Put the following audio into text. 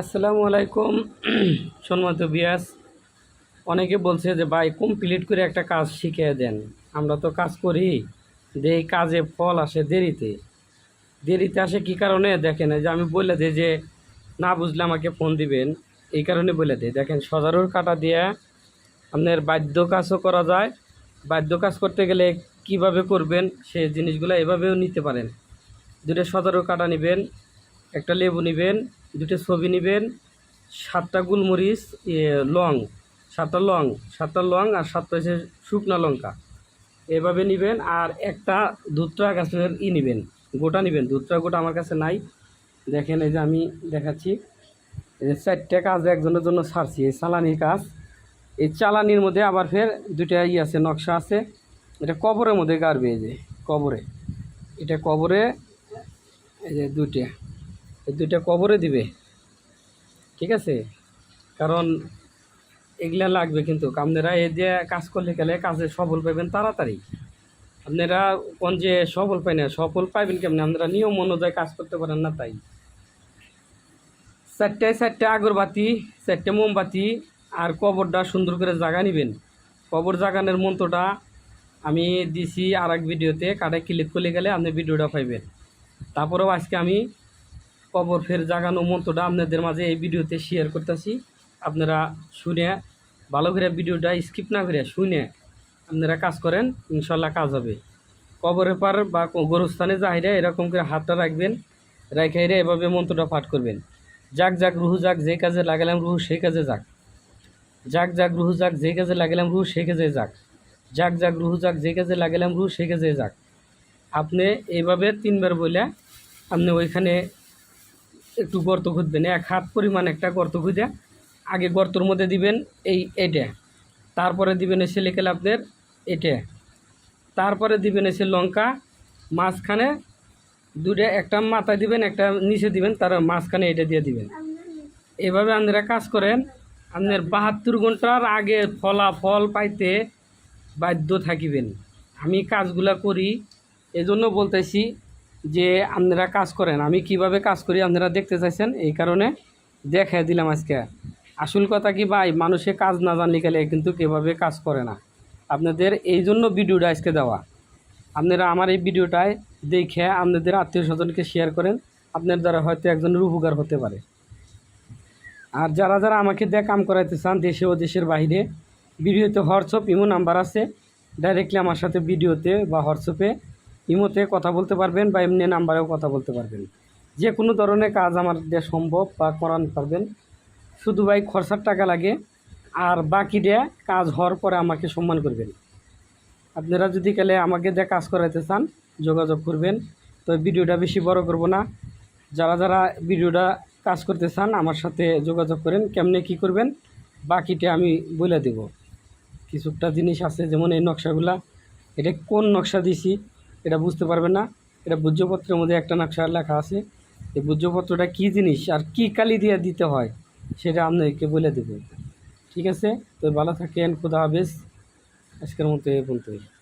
আসসালামু আলাইকুম। সম্মানিত বিয়াস, অনেকে বলছে যে, ভাই কমপ্লিট করে একটা কাজ শিখিয়ে দেন। আমরা তো কাজ করি যে কাজে ফল আসে দেরিতে। দেরিতে আসে কি কারণে? দেখেন যে আমি বলে দিই যে, না বুঝলে আমাকে ফোন দিবেন। এই কারণে বলে দিই। দেখেন, সজারুর কাটা দিয়ে আপনার বাদ্য কাজও করা যায়। বাদ্য কাজ করতে গেলে কীভাবে করবেন? সে জিনিসগুলো এভাবেও নিতে পারেন। দুটো সজারুর কাটা নেবেন, একটা লেবু নেবেন দুটো ছবি নেবেন, সাতটা গোলমরিচ লং, সাতটা লং সাতটা লং আর সাতটা হচ্ছে শুকনা লঙ্কা। এভাবে নেবেন আর একটা দুধটা গাছের ই নেবেন, গোটা নেবেন দুধটা গোটা আমার কাছে নাই। দেখেন এই যে আমি দেখাচ্ছি চারটে কাজ একজনের জন্য ছাড়ছি এই চালানির কাজ। এই চালানির মধ্যে আবার ফের দুইটা ই আছে, নকশা আছে। এটা কবরের মধ্যে গাড়বে এই যে, কবরে। এটা কবরে, এই যে দুইটা। এই দুইটা কবরে দিবে। ঠিক আছে? কারণ এগুলা লাগবে কিন্তু। আপনারা এই যে কাজ করলে গেলে কাজে সফল পাইবেন তাড়াতাড়ি। আপনারা কোন যে সফল পাই না, সফল পাইবেন কেমনি? আপনারা নিয়ম অনুযায়ী কাজ করতে পারেন না তাই। চারটে চারটে আগরবাতি, চারটে মোমবাতি আর কবরটা সুন্দর করে জাগা নেবেন। কবর জাগানোর মন্ত্রটা আমি দিছি আর এক ভিডিওতে কাটে ক্লিক করলে গেলে আপনি ভিডিওটা পাইবেন। তারপরেও আজকে আমি কবর ফের জাগানো মন্ত্রটা আপনাদের মাঝে এই ভিডিওতে শেয়ার করতেছি। আপনারা শুনে, ভালো করে ভিডিওটা স্কিপ না করে শুনে আপনারা কাজ করেন ইনশাল্লাহ কাজ হবে। কবরের পার বা গরুস্থানে যাহিরে এরকম করে হাতটা রাখবেন, রেখে হেরে এভাবে মন্ত্রটা পাঠ করবেন। যাক যাক রুহু যাক, যে কাজে লাগালাম রুহু সেই কাজে যাক। যাক যাক রুহু যাক, যে কাজে লাগালাম রুহু সেই কাজে যাক। যাক যাক রুহু যাক, যে কাজে লাগালাম রুহু সেই কাজে যাক। আপনি এইভাবে তিনবার বলে আপনি ওইখানে একটু গর্ত খুঁজবেন, এক হাত পরিমাণ একটা গর্ত খুঁজে আগে গর্তর মধ্যে দিবেন এই এটা। তারপরে দিবেন এসে লেখেল আপনার এটা। তারপরে দিবেন এসে লঙ্কা, মাঝখানে দুটা একটা মাথায় দিবেন, একটা নিচে দিবেন, তার মাঝখানে এটা দিয়ে দিবেন। এভাবে আপনারা কাজ করেন, আপনার বাহাত্তর ঘণ্টার আগে ফলাফল পাইতে বাধ্য থাকিবেন। আমি কাজগুলা করি, এজন্য বলতেছি যে আপনারা কাজ করেন, আমি কীভাবে কাজ করি আপনারা দেখতে চাইছেন, এই কারণে দেখাই দিলাম আজকে। আসল কথা কি ভাই, মানুষে কাজ না জানলে গেলে কিন্তু কীভাবে কাজ করে না। আপনাদের এই জন্য ভিডিওটা আজকে দেওয়া। আপনারা আমার এই ভিডিওটায় দেখে আপনাদের আত্মীয় স্বজনকে শেয়ার করেন, আপনার দ্বারা হয়তো একজনের উপকার হতে পারে। আর যারা যারা আমাকে দিয়ে কাম করাইতে চান, দেশে ও দেশের বাইরে ভিডিওতে হোয়াটসঅ্যাপ, ইমো নাম্বার আছে। ডাইরেক্টলি আমার সাথে ভিডিওতে বা হোয়াটসঅ্যাপে ইমোতে কথা বলতে পারবেন বা এমনি নাম্বারেও কথা বলতে পারবেন। যে কোনো ধরনের কাজ আমার দিয়ে সম্ভব বা করান পারবেন। শুধু ভাই খরচার টাকা লাগে, আর বাকি দিয়ে কাজ হওয়ার পরে আমাকে সম্মান করবেন। আপনারা যদি গেলে আমাকে দিয়ে কাজ করাইতে চান, যোগাযোগ করবেন। তো ভিডিওটা বেশি বড় করব না। যারা যারা ভিডিওটা কাজ করতে চান, আমার সাথে যোগাযোগ করেন। কেমনে কি করবেন, বাকিটা আমি বলে দেব। কিছুটা জিনিস আছে, যেমন এই নকশাগুলা। এটা কোন নকশা দিছি এটা বুঝতে পারবে না। এটা ভূজ্যপত্রের মধ্যে একটা নকশা লেখা আছে। এই ভূজ্যপত্রটা কী জিনিস আর কি কালি দিয়ে দিতে হয়, সেটা আপনাকে বলে দেবে। ঠিক আছে? তো ভালো থাকেন, খুদা হাফেজ। আজকের মতো এ বলতে পর্যন্তই।